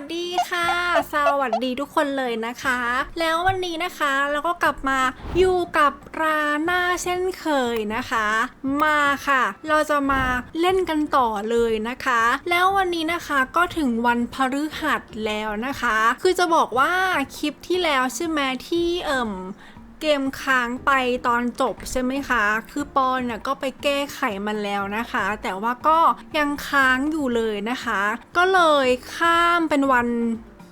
วัสดีค่ะ สวัสดีทุกคนเลยนะคะ แล้ววันนี้นะคะเราก็กลับมาอยู่กับราหน้าเช่นเคยนะคะ มาค่ะ เราจะมาเล่นกันต่อเลยนะคะ แล้ววันนี้นะคะก็ถึงวันพฤหัสแล้วนะคะ คือจะบอกว่าคลิปที่แล้วใช่ไหมที่เอิ่ม เกมค้างไปตอนจบใช่ไหมคะ คือปอนเนี่ยก็ไปแก้ไขมันแล้วนะคะ แต่ว่าก็ยังค้างอยู่เลยนะคะ ก็เลยข้ามเป็นวัน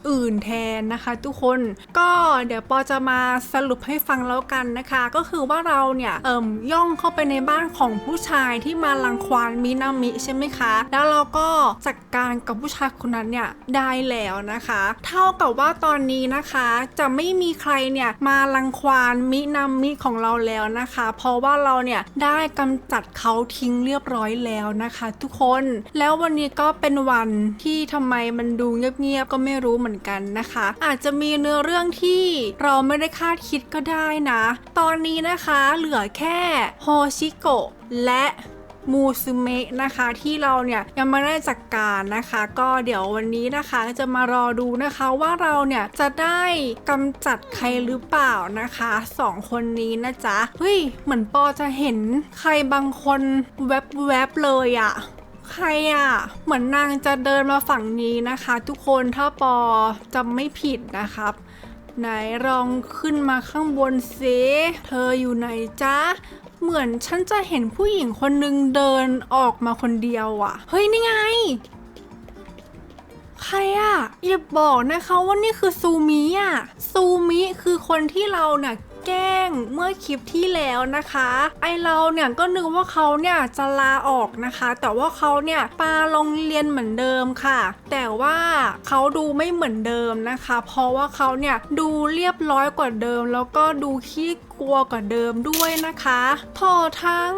อื่นแทนนะคะ ทุกคนก็เดี๋ยวปอจะมาสรุปให้ฟังแล้วกันนะคะ ก็คือว่าเราเนี่ยเอิ่มย่องเข้าไปในบ้านของผู้ชายที่มาลังควานมินามิใช่ไหมคะ แล้วเราก็จัดการกับผู้ชายคนนั้นเนี่ยได้แล้วนะคะ เท่ากับว่าตอนนี้นะคะจะไม่มีใครเนี่ยมาลังควานมินามิของเราแล้วนะคะ เพราะว่าเราเนี่ยได้กำจัดเขาทิ้งเรียบร้อยแล้วนะคะ ทุกคนแล้ววันนี้ก็เป็นวันที่ทำไมมันดูเงียบๆก็ไม่รู้เหมือนกันนะคะ อาจจะมีเนื้อเรื่องที่เราไม่ได้คาดคิดก็ได้นะ ตอนนี้นะคะเหลือแค่โฮชิโกะและมูซึเมะนะคะที่เราเนี่ยยังไม่ได้จัดกการนะคะ ก็เดี๋ยววันนี้นะคะจะมารอดูนะคะว่าเราเนี่ยจะได้กำจัดใครหรือเปล่านะคะสองคนนี้นะจ๊ะเฮ้ยเหมือนปอจะเห็นใครบางคนแวบๆเลยอะ ใครอะ่ะ เหมือนนางจะเดินมาฝั่งนี้นะคะ ทุกคนถ้าปอจำไม่ผิดนะครับ ไหนลองขึ้นมาข้างบนซิเธออยู่ไหนจ๊ะ เหมือนฉันจะเห็นผู้หญิงคนนึงเดินออกมาคนเดียวอะ่ะ เฮ้ยนี่ไง ใครอะ่ะอย่าบอกนะคะว่านี่คือซูมิอะซูมิคือคนที่เราเนี่ย แกล้งเมื่อคลิปที่แล้วนะคะ ไอเราเนี่ยก็นึกว่าเขาเนี่ยจะลาออกนะคะ แต่ว่าเขาเนี่ยปาโรงเรียนเหมือนเดิมค่ะ แต่ว่าเขาดูไม่เหมือนเดิมนะคะ เพราะว่าเขาเนี่ยดูเรียบร้อยกว่าเดิม แล้วก็ดูขี้กลัวกว่าเดิมด้วยนะคะพอทั้ง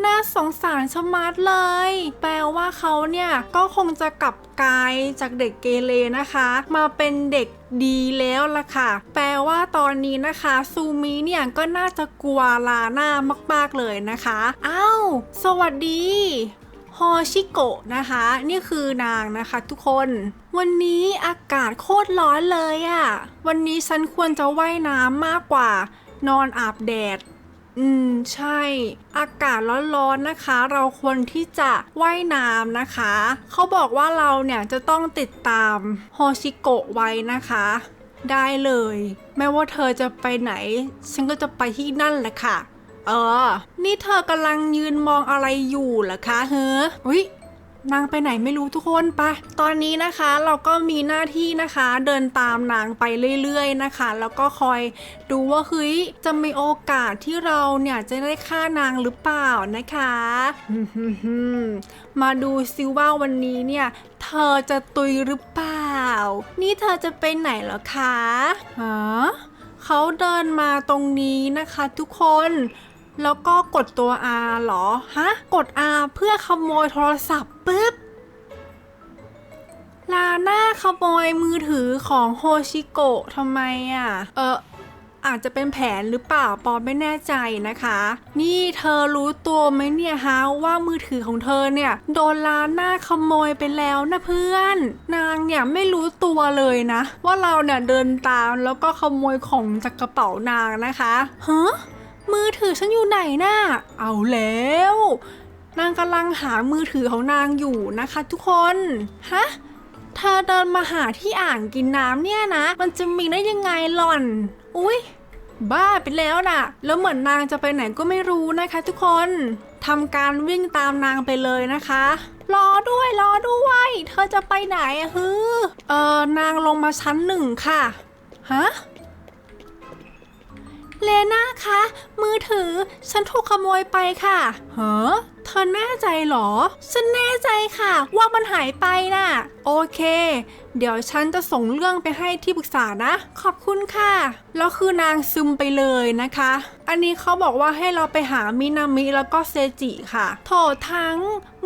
หน้า สงสารชะมัดเลย แปลว่าเขาเนี่ยก็คงจะกลับกลายจากเด็กเกเรนะคะ มาเป็นเด็กดีแล้วล่ะค่ะ แปลว่าตอนนี้นะคะซูมิเนี่ยก็น่าจะกลัวลาหน้ามากๆเลยนะคะอ้าวสวัสดีฮอชิโกะนะคะ นี่คือนางนะคะทุกคน วันนี้อากาศโคตรร้อนเลยอะ่ะ วันนี้ฉันควรจะว่ายน้ำมากกว่านอนอาบแดด อืม ใช่ อากาศร้อนๆนะคะ เราควรที่จะว่ายน้ำนะคะ เขาบอกว่าเราเนี่ยจะต้องติดตามโฮชิโกะไว้นะคะ ได้เลย ไม่ว่าเธอจะไปไหน ฉันก็จะไปที่นั่นแหละค่ะ เออ นี่เธอกำลังยืนมองอะไรอยู่เหรอคะเฮ้ออุ้ย นางไปไหนไม่รู้ทุกคนปะตอนนี้นะคะเราก็มีหน้าที่นะคะเดินตามนางไปเรื่อยๆนะคะ แล้วก็คอยดูว่าเฮ้ยจะมีโอกาสที่เราเนี่ยจะได้ฆ่านางหรือเปล่านะคะมๆๆมาดูซิว่าวันนี้เนี่ยเธอจะตุยหรือเปล่า นี่เธอจะไปไหนเหรอคะฮะเขาเดินมาตรงนี้นะคะทุกคน แล้วก็กดตัว R หรอ ฮะ กด R เพื่อขโมยโทรศัพท์ปุ๊บ ลาหน้าขโมยมือถือของโฮชิโกะทำไมอะ เอออาจจะเป็นแผนหรือเปล่าปอไม่แน่ใจนะคะ นี่เธอรู้ตัวไหมเนี่ยฮะว่ามือถือของเธอเนี่ย โดนลาหน้าขโมยไปแล้วนะเพื่อน นางเนี่ยไม่รู้ตัวเลยนะ ว่าเราเนี่ยเดินตามแล้วก็ขโมยของจากกระเป๋านางนะคะฮะมื อถือฉันอยู่ไหนน่ะเอาแล้ว นางกำลังหามือถือของนางอยู่นะคะทุกคนฮะเธอเดินมาหาที่อ่างกินน้ำเนี่ยนะ มันจะมีได้ยังไงหล่อน อุ๊ยบ้าไปแล้วน่ะ แล้วเหมือนนางจะไปไหนก็ไม่รู้นะคะ ทุกคนทำการวิ่งตามนางไปเลยนะคะ รอด้วยรอด้วย เธอจะไปไหนอะฮือเออนางลงมาชั้นหนึ่งค่ะ ฮะ เลน่าคะ มือถือ ฉันถูกขโมยไปค่ะเฮ้อเธอแน่ใจเหรอ ฉันแน่ใจค่ะ ว่ามันหายไปน่ะ โอเค เดี๋ยวฉันจะส่งเรื่องไปให้ที่ปรึกษานะ ขอบคุณค่ะ แล้วคือนางซึมไปเลยนะคะ อันนี้เขาบอกว่าให้เราไปหามินามิแล้วก็เซจิค่ะ โถทั้ง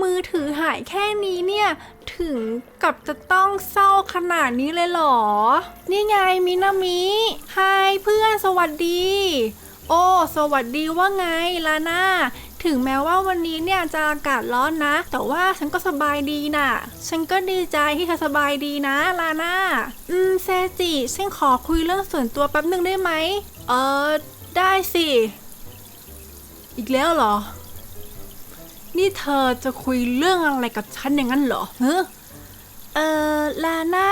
มือถือหายแค่นี้เนี่ย ถึงกับจะต้องเศร้าขนาดนี้เลยเหรอ นี่ไงมินามิไฮเพื่อนสวัสดี โอ้ สวัสดีว่าไงลาน่า ถึงแม้ว่าวันนี้เนี่ยจะอากาศร้อนนะ แต่ว่าฉันก็สบายดีน่ะ ฉันก็ดีใจที่เธอสบายดีนะลาน่า อืมเซจิ ฉันขอคุยเรื่องส่วนตัวแป๊บหนึ่งได้ไหม เออ ได้สิ อีกแล้วเหรอ นี่เธอจะคุยเรื่องอะไรกับฉันอย่างนั้นเหรอเออลาน่า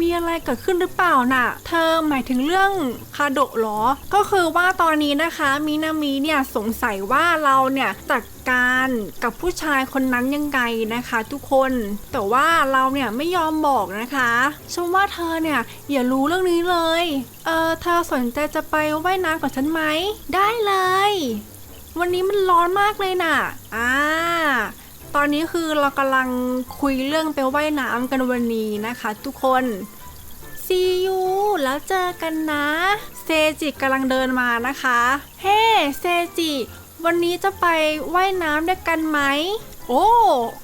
มีอะไรเกิดขึ้นหรือเปล่าน่ะ เธอหมายถึงเรื่องคาโดะเหรอ ก็คือว่าตอนนี้นะคะมินามิเนี่ยสงสัยว่าเราเนี่ยจัดการกับผู้ชายคนนั้นยังไงนะคะ ทุกคน แต่ว่าเราเนี่ยไม่ยอมบอกนะคะฉันว่าเธอเนี่ยอย่ารู้เรื่องนี้เลย เออเธอสนใจจะไปว่ายน้ำกับฉันไหม ได้เลย วันนี้มันร้อนมากเลยน่ะ อ่า ตอนนี้คือเรากำลังคุยเรื่องไปว่ายน้ำกันวันนี้นะคะ ทุกคนซียูแล้วเจอกันนะ เซจิกำลังเดินมานะคะ เฮ้เซจิ วันนี้จะไปว่ายน้ำด้วยกันไหม โอ้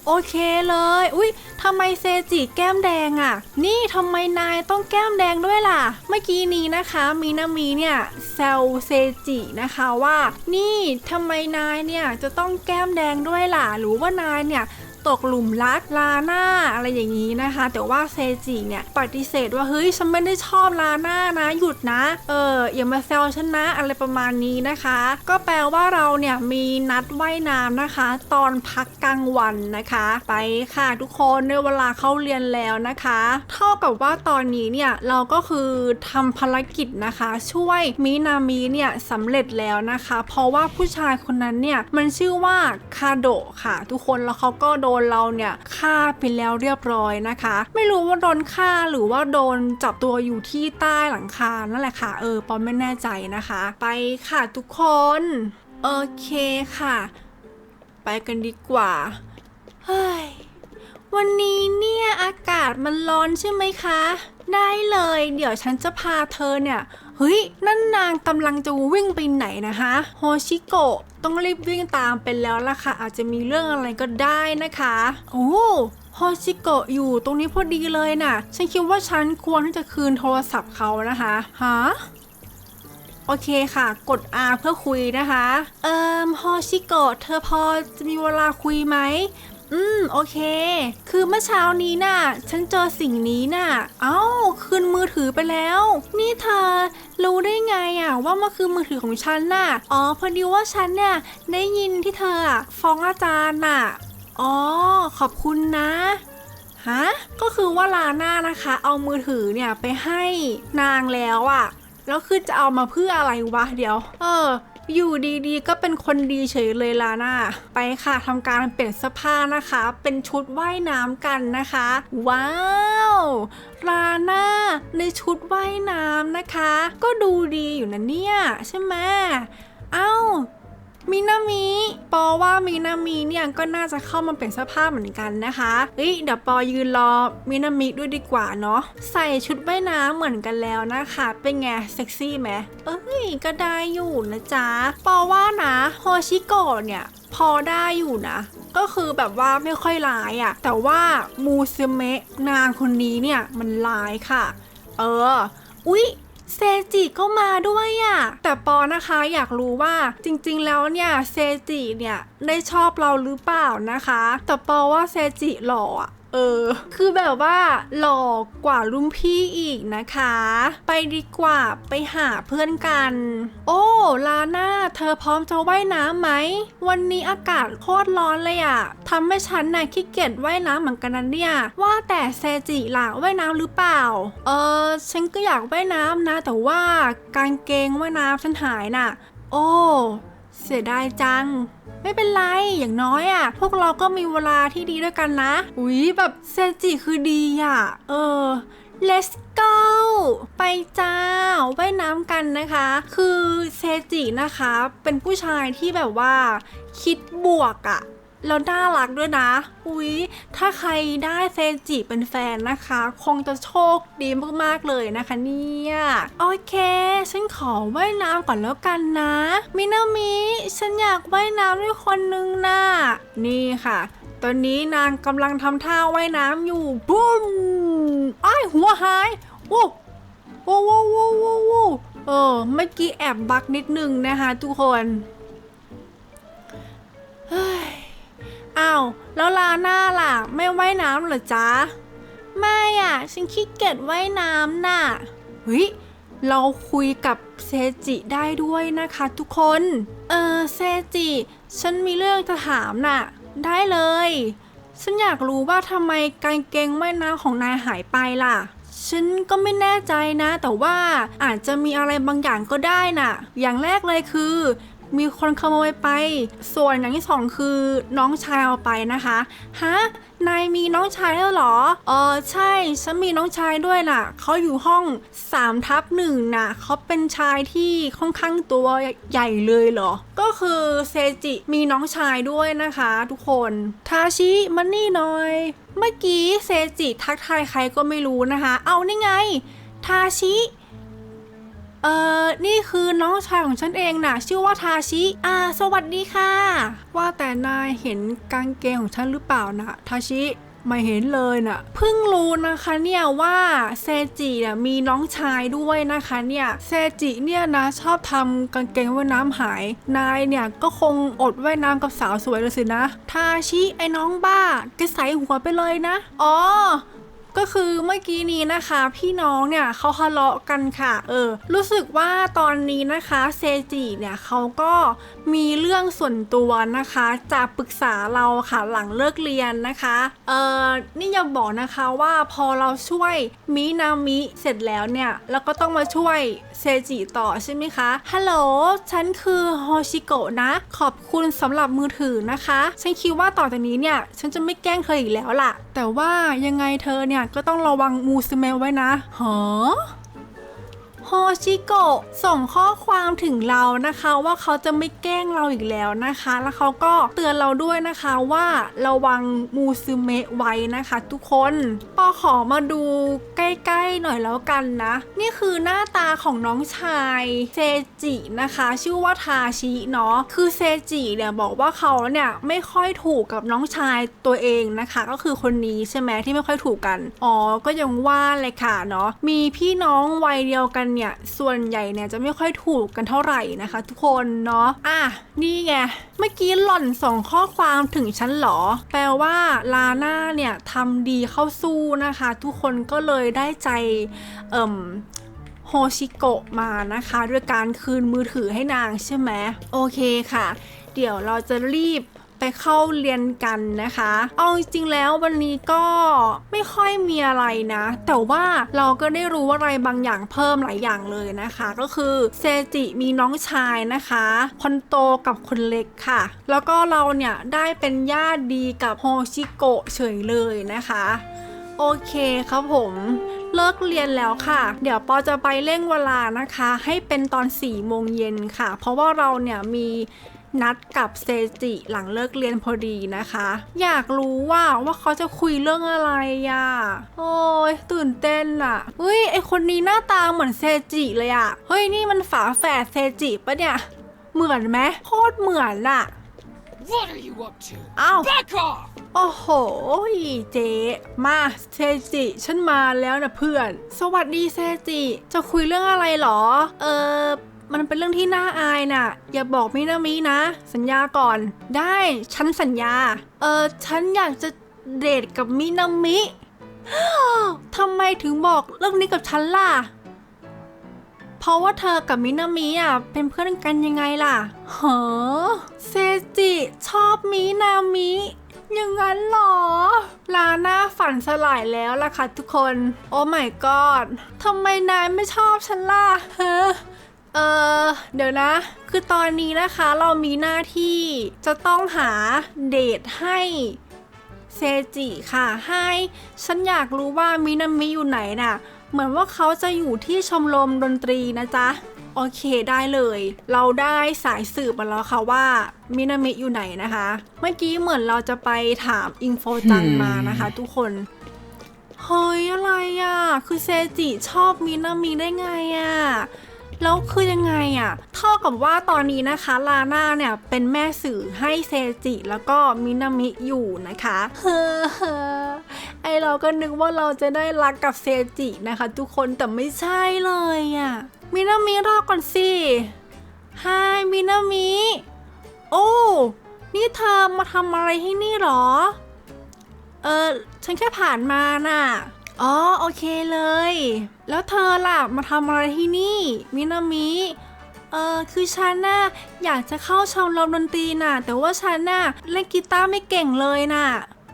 โอเคเลย อุ้ยทำไมเซจิแก้มแดงอะ่ะ นี่ทำไมนายต้องแก้มแดงด้วยล่ะ เมื่อกี้นี้นะคะมีนามีเนี่ยแซวเซจินะคะว่า นี่ทำไมนายเนี่ยจะต้องแก้มแดงด้วยล่ะ หรือว่านายเนี่ย ตกหลุมรักลาน่าอะไรอย่างนี้นะคะ แต่ว่าเซจิเนี่ยปฏิเสธว่าเฮ้ยฉันไม่ได้ชอบลาน่านะหยุดนะ เอออย่ามาแซวฉันนะอะไรประมาณนี้นะคะ ก็แปลว่าเราเนี่ยมีนัดว่ายน้ำนะคะ ตอนพักกลางวันนะคะ ไปค่ะทุกคนในเวลาเข้าเรียนแล้วนะคะ เท่ากับว่าตอนนี้เนี่ยเราก็คือทำภารกิจนะคะ ช่วยมินามิเนี่ยสำเร็จแล้วนะคะ เพราะว่าผู้ชายคนนั้นเนี่ยมันชื่อว่าคาโดะค่ะ ทุกคนแล้วเขาก็โดนเราเนี่ยฆ่าไปแล้วเรียบร้อยนะคะ ไม่รู้ว่าโดนฆ่าหรือว่าโดนจับตัวอยู่ที่ใต้หลังคานั่นแหละค่ะ เออปอมไม่แน่ใจนะคะ ไปค่ะทุกคนโอเคค่ะ ไปกันดีกว่าเฮ้ยวันนี้เนี่ยอากาศมันร้อนใช่ไหมคะ ได้เลย เดี๋ยวฉันจะพาเธอเนี่ยเฮ้ยนั่นนางกำลังจะวิ่งไปไหนนะคะ โฮชิโกะ ต้องรีบวิ่งตามไปแล้วล่ะค่ะ อาจจะมีเรื่องอะไรก็ได้นะคะ โอ้โฮชิโกะอยู่ตรงนี้พอดีเลยน่ะ ฉันคิดว่าฉันควรที่จะคืนโทรศัพท์เขานะคะฮะโอเคค่ะ กด R เพื่อคุยนะคะ เอ่มฮอชิโกะเธอพอจะมีเวลาคุยไหม อืม โอเค คือเมื่อเช้านี้น่ะ ฉันเจอสิ่งนี้น่ะ เอ้า คืนมือถือไปแล้ว นี่เธอ รู้ได้ไงอะว่ามันคือมือถือของฉันน่ะ อ๋อ พอดีว่าฉันเนี่ยได้ยินที่เธออะฟ้องอาจารย์น่ะ อ๋อ ขอบคุณนะฮะก็คือว่าลาน่านะคะ เอามือถือเนี่ยไปให้นางแล้วอะ แล้วคือจะเอามาเพื่ออะไรวะเดี๋ยว เออ อยู่ดีๆ ก็เป็นคนดีเฉยเลยลาน่าไปค่ะทำการเปลี่ยนเสื้อผ้านะคะ เป็นชุดว่ายน้ำกันนะคะ ว้าวลาน่าในชุดว่ายน้ำนะคะ ก็ดูดีอยู่นะเนี่ย ใช่ไหมเอ้า มินามิปอว่ามินามิเนี่ยก็น่าจะเข้ามาเปลี่ยนเสื้อผ้าเหมือนกันนะคะเฮ้ยเดี๋ยวปอยืนรอมินามิด้วยดีกว่าเนาะใส่ชุดว่ายน้ำเหมือนกันแล้วนะคะ เป็นไงเซ็กซี่ไหมเอ้ยก็ได้อยู่นะจ๊ะปอว่านะโฮชิโกะเนี่ยพอได้อยู่นะ ก็คือแบบว่าไม่ค่อยร้ายอะ่ะแต่ว่ามูซึเมะนางคนนี้เนี่ยมันร้ายค่ะ เออ อุ๊ย เซจิก็มาด้วยอะ่ะ แต่ปอนะคะอยากรู้ว่าจริงๆแล้วเนี่ยเซจิเนี่ยได้ชอบเราหรือเปล่านะคะ แต่ปอว่าเซจิหล่ออะ ออคือแบบว่าหลอกกว่ารุ่นพี่อีกนะคะ ไปดีกว่าไปหาเพื่อนกัน โอ้ลาน่าเธอพร้อมจะว่ายน้ำไหม วันนี้อากาศโคตรร้อนเลยอะทำให้ฉันน่ะขี้เกียจว่ายน้ำเหมือนกันนะเนี่ยว่าแต่เซจิล่ะว่ายน้ำหรือเปล่า เออฉันก็อยากว่ายน้ำนะ แต่ว่ากางเกงว่ายน้ำฉันหายน่ะ โอ้ เสียดายจัง ไม่เป็นไร อย่างน้อยอะ่ะ พวกเราก็มีเวลาที่ดีด้วยกันนะ อุ๊ย แบบเซจิคือดีอะ เออ let's go ไปจ้าว่ายน้ำกันนะคะ คือเซจินะคะ เป็นผู้ชายที่แบบว่า คิดบวกอะ แล้วน่ารักด้วยนะ อุ๊ยถ้าใครได้เซจิเป็นแฟนนะคะ คงจะโชคดีมากๆเลยนะคะเนี่ย โอเค ฉันขอว่ายน้ำก่อนแล้วกันนะ มินามิ ฉันอยากว่ายน้ำด้วยคนนึงนะ นี่ค่ะ ตอนนี้นางกำลังทำท่าว่ายน้ำอยู่ บุ้มอ้ายหัวหาย โอ้โอ้โอ้โอ้โอ้โอ้เออ เมื่อกี้แอบบักนิดนึงนะคะทุกคน เฮ้ย อ้าวแล้วลาหน้าล่ะ ไม่ว่ายน้ำเหรอจ๊ะ ไม่อะ ฉันขี้เกียจว่ายน้ำน่ะเฮ้ยเราคุยกับเซจิได้ด้วยนะคะทุกคน เออเซจิ ฉันมีเรื่องจะถามน่ะ ได้เลย ฉันอยากรู้ว่าทำไมกางเกงว่ายน้ำของนายหายไปล่ะ ฉันก็ไม่แน่ใจนะ แต่ว่าอาจจะมีอะไรบางอย่างก็ได้น่ะ อย่างแรกเลยคือ มีคนขโมยไป ส่วนอย่างที่สองคือน้องชายเอาไปนะคะฮะนายมีน้องชายแล้วเหรอเออใช่ฉันมีน้องชายด้วยน่ะเขาอยู่ห้อง3ทับหนึ่งน่ะเขาเป็นชายที่ค่อนข้างตัวใหญ่เลยเหรอ ก็คือเซจิมีน้องชายด้วยนะคะ ทุกคนทาชิมันนี่หน่อย เมื่อกี้เซจิทักทายใครก็ไม่รู้นะคะ เอานี่ไง ทาชิ เออนี่คือน้องชายของฉันเองนะชื่อว่าทาชิ อ่า สวัสดีค่ะ ว่าแต่นายเห็นกางเกงของฉันหรือเปล่านะทาชิ ไม่เห็นเลยน่ะ เพิ่งรู้นะคะเนี่ยว่าเซจิเนี่ยมีน้องชายด้วยนะคะเนี่ยเซจิเนี่ยนะชอบทำกางเกงว่ายน้ำหาย นายเนี่ยก็คงอดว่ายน้ำกับสาวสวยเลยสินะ ทาชิไอ้น้องบ้าแกใส่หัวไปเลยนะ อ๋อ ก็คือเมื่อกี้นี้นะคะ พี่น้องเนี่ยเขาทะเลาะกันค่ะ เออ รู้สึกว่าตอนนี้นะคะเซจิเนี่ยเขาก็มีเรื่องส่วนตัวนะคะจะปรึกษาเราค่ะหลังเลิกเรียนนะคะ เออนี่อย่าบอกนะคะว่าพอเราช่วยมินามิเสร็จแล้วเนี่ยเราก็ต้องมาช่วยเซจิต่อใช่ไหมคะฮัลโหลฉันคือโฮชิโกะนะ ขอบคุณสำหรับมือถือนะคะ ฉันคิดว่าต่อจากนี้เนี่ย ฉันจะไม่แกล้งเธออีกแล้วล่ะ แต่ว่ายังไงเธอเนี่ยก็ต้องระวังมูสเมลไว้นะหอ โฮชิโกะส่งข้อความถึงเรานะคะว่าเขาจะไม่แกล้งเราอีกแล้วนะคะ แล้วเขาก็เตือนเราด้วยนะคะว่าระวังมูซึเมะไว้นะคะ ทุกคนปอขอมาดูใกล้ๆหน่อยแล้วกันนะ นี่คือหน้าตาของน้องชายเซจินะคะ ชื่อว่าทาชิเนาะคือเซจิเนี่ยบอกว่าเขาเนี่ยไม่ค่อยถูกกับน้องชายตัวเองนะคะ ก็คือคนนี้ใช่ไหมที่ไม่ค่อยถูกกันอ๋อก็ยังว่าเลยค่ะเนาะมีพี่น้องวัยเดียวกันเนี่ยส่วนใหญ่เนี่ยจะไม่ค่อยถูกกันเท่าไหร่นะคะ ทุกคนเนาะอะนี่ไงเมื่อกี้หล่อนส่งข้อความถึงฉันเหรอ แปลว่าลาน่าเนี่ยทำดีเข้าสู้นะคะ ทุกคนก็เลยได้ใจเอ่มโฮชิโกะมานะคะ ด้วยการคืนมือถือให้นางใช่ไหมโอเคค่ะ เดี๋ยวเราจะรีบ ไปเข้าเรียนกันนะคะ เอาจริงๆแล้ววันนี้ก็ไม่ค่อยมีอะไรนะ แต่ว่าเราก็ได้รู้อะไรบางอย่างเพิ่มหลายอย่างเลยนะคะ ก็คือเซจิมีน้องชายนะคะคนโตกับคนเล็กค่ะ แล้วก็เราเนี่ยได้เป็นญาติดีกับโฮชิโกะเฉยเลยนะคะโอเคครับผมเลิกเรียนแล้วค่ะ เดี๋ยวปอจะไปเร่งเวลานะคะ ให้เป็นตอน4ี่โมงเย็นค่ะ เพราะว่าเราเนี่ยมี นัดกับเซจิหลังเลิกเรียนพอดีนะคะ อยากรู้ว่าว่าเขาจะคุยเรื่องอะไรอะโอ้ยตื่นเต้นอะเฮ้ยไอคนนี้หน้าตาเหมือนเซจิเลยอะเฮ้ยนี่มันฝาแฝดเซจิปะเนี่ย เหมือนไหมโคตรเหมือนอะ What are you up to? อ้าว Back off! โอ้โห เจ๊มาเซจิฉันมาแล้วนะเพื่อน สวัสดีเซจิ จะคุยเรื่องอะไรเหรอ เออ มันเป็นเรื่องที่น่าอายน่ะ อย่าบอกมินามินะ สัญญาก่อน ได้ฉันสัญญา เออฉันอยากจะเดทกับมินามิทำไมถึงบอกเรื่องนี้กับฉันล่ะ เพราะว่าเธอกับมินามิอะเป็นเพื่อนกันยังไงล่ะเหรอเซจิชอบมินามิอย่างนั้นเหรอ ลาหน้าฝันสลายแล้วล่ะค่ะทุกคน โอ้ my god ทำไมนายไม่ชอบฉันล่ะฮะ เออเดี๋ยวนะ คือตอนนี้นะคะเรามีหน้าที่จะต้องหาเดทให้เซจิค่ะ ให้ฉันอยากรู้ว่ามินามิอยู่ไหนน่ะ เหมือนว่าเขาจะอยู่ที่ชมรมดนตรีนะจ๊ะ โอเคได้เลย เราได้สายสืบมาแล้วค่ะว่ามินามิอยู่ไหนนะคะ เมื่อกี้เหมือนเราจะไปถามอิงโฟจังมานะคะ ทุกคนเฮ้ยอะไรอะ คือเซจิชอบมินามิได้ไงอะ แล้วคือยังไงอะเท่ากับว่าตอนนี้นะคะลาน่าเนี่ยเป็นแม่สื่อให้เซจิแล้วก็มินามิอยู่นะคะเฮ้อไอเราก็นึกว่าเราจะได้รักกับเซจินะคะ ทุกคนแต่ไม่ใช่เลยอะมินามิรอก่อนสิฮายมินามิโอ้นี่เธอมาทำอะไรที่นี่หรอ เออฉันแค่ผ่านมาน่ะ อ๋อโอเคเลย แล้วเธอล่ะมาทำอะไรที่นี่ มินามิ เออคือฉันน่ะอยากจะเข้าชมรมดนตรีน่ะ แต่ว่าฉันน่ะเล่นกีตาร์ไม่เก่งเลยน่ะ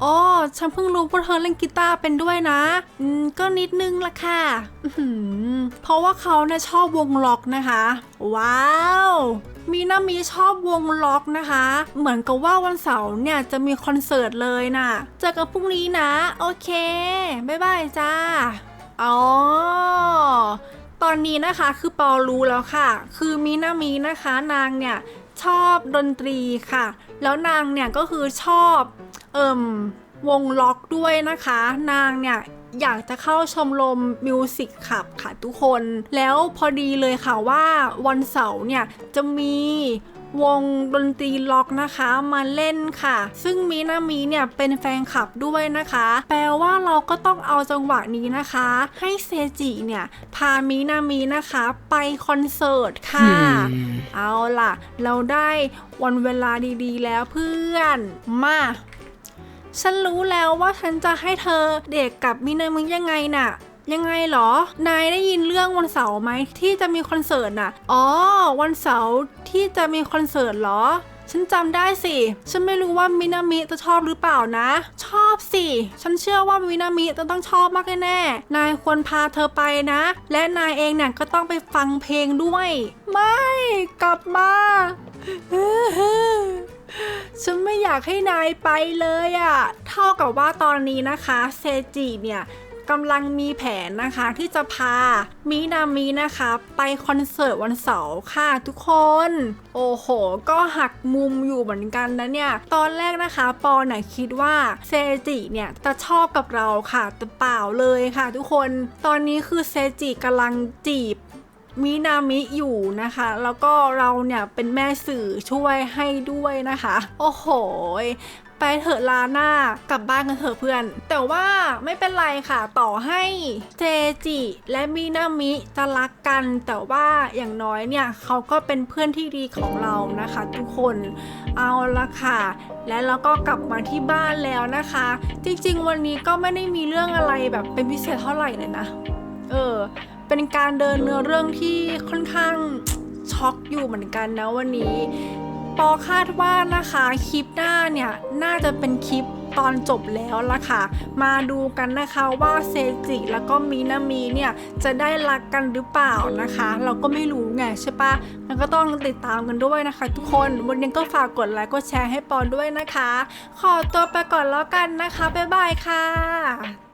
อ๋อฉันเพิ่งรู้ว่าเธอเล่นกีตาร์เป็นด้วยนะ อืมก็นิดนึงละค่ะอื้อหือเพราะว่าเขาเนี่ยชอบวงล็อกนะคะ ว้าว มีนามีชอบวงล็อกนะคะ เหมือนกับว่าวันเสาร์เนี่ยจะมีคอนเสิร์ตเลยน่ะ เจอกันพรุ่งนี้นะ โอเค บ๊ายบายจ้า อ๋อ ตอนนี้นะคะคือปอรู้แล้วค่ะ คือมินามีนะคะนางเนี่ยชอบดนตรีค่ะ แล้วนางเนี่ยก็คือชอบ เอิ่มวงล็อกด้วยนะคะ นางเนี่ย อยากจะเข้าชมรมมิวสิกขับค่ะทุกคน แล้วพอดีเลยค่ะว่าวันเสาร์เนี่ยจะมีวงดนตรีล็อกนะคะมาเล่นค่ะ ซึ่งมินามีเนี่ยเป็นแฟนคลับด้วยนะคะ แปลว่าเราก็ต้องเอาจังหวะนี้นะคะ ให้เซจิเนี่ยพามินามีนะคะ ไปคอนเสิร์ตค่ะ เอาล่ะ เราได้วันเวลาดีๆ แล้วเพื่อนมา ฉันรู้แล้วว่าฉันจะให้เธอเด็กกับมินามิยังไงน่ะยังไงเหรอ นายได้ยินเรื่องวันเสาร์ไหมที่จะมีคอนเสิร์ตน่ะ อ๋อ วันเสาร์ที่จะมีคอนเสิร์ตเหรอ ฉันจำได้สิ ฉันไม่รู้ว่ามินามิจะชอบหรือเปล่านะ ชอบสิ ฉันเชื่อว่ามินามิจะต้องชอบมากแน่ๆนายควรพาเธอไปนะ และนายเองเนี่ยก็ต้องไปฟังเพลงด้วย ไม่ กลับมา ฉันไม่อยากให้นายไปเลยอะ่ะ เท่ากับว่าตอนนี้นะคะเซจิเนี่ยกำลังมีแผนนะคะที่จะพามินามินะคะ ไปคอนเสิร์ตวันเสาร์ค่ะทุกคน โอ้โห ก็หักมุมอยู่เหมือนกันนะเนี่ย ตอนแรกนะคะปอเนี่ยคิดว่าเซจิเนี่ยจะชอบกับเราค่ะแต่เปล่าเลยค่ะทุกคน ตอนนี้คือเซจิกำลังจีบ มินามิอยู่นะคะ แล้วก็เราเนี่ยเป็นแม่สื่อช่วยให้ด้วยนะคะ โอ้โหไปเถอะลาหน้ากลับบ้านกันเถอะเพื่อน แต่ว่าไม่เป็นไรค่ะต่อให้เจจิและมินามิจะรักกัน แต่ว่าอย่างน้อยเนี่ยเขาก็เป็นเพื่อนที่ดีของเรานะคะ ทุกคนเอาละค่ะ และเราก็กลับมาที่บ้านแล้วนะคะ จริงๆ วันนี้ก็ไม่ได้มีเรื่องอะไรแบบเป็นพิเศษเท่าไหร่เลยนะ เออ เป็นการเดินเนื้อเรื่องที่ค่อนข้างช็อกอยู่เหมือนกันนะวันนี้ ปอคาดว่านะคะคลิปหน้าเนี่ย น่าจะเป็นคลิปตอนจบแล้วละค่ะ มาดูกันนะคะว่าเซจิแล้วก็มินามีเนี่ย จะได้รักกันหรือเปล่านะคะ เราก็ไม่รู้ไงใช่ปะมันก็ต้องติดตามกันด้วยนะคะ ทุกคนวันนี้ก็ฝากกดไลค์กดแชร์ให้ปอด้วยนะคะ ขอตัวไปก่อนแล้วกันนะคะ บ๊ายบายค่ะ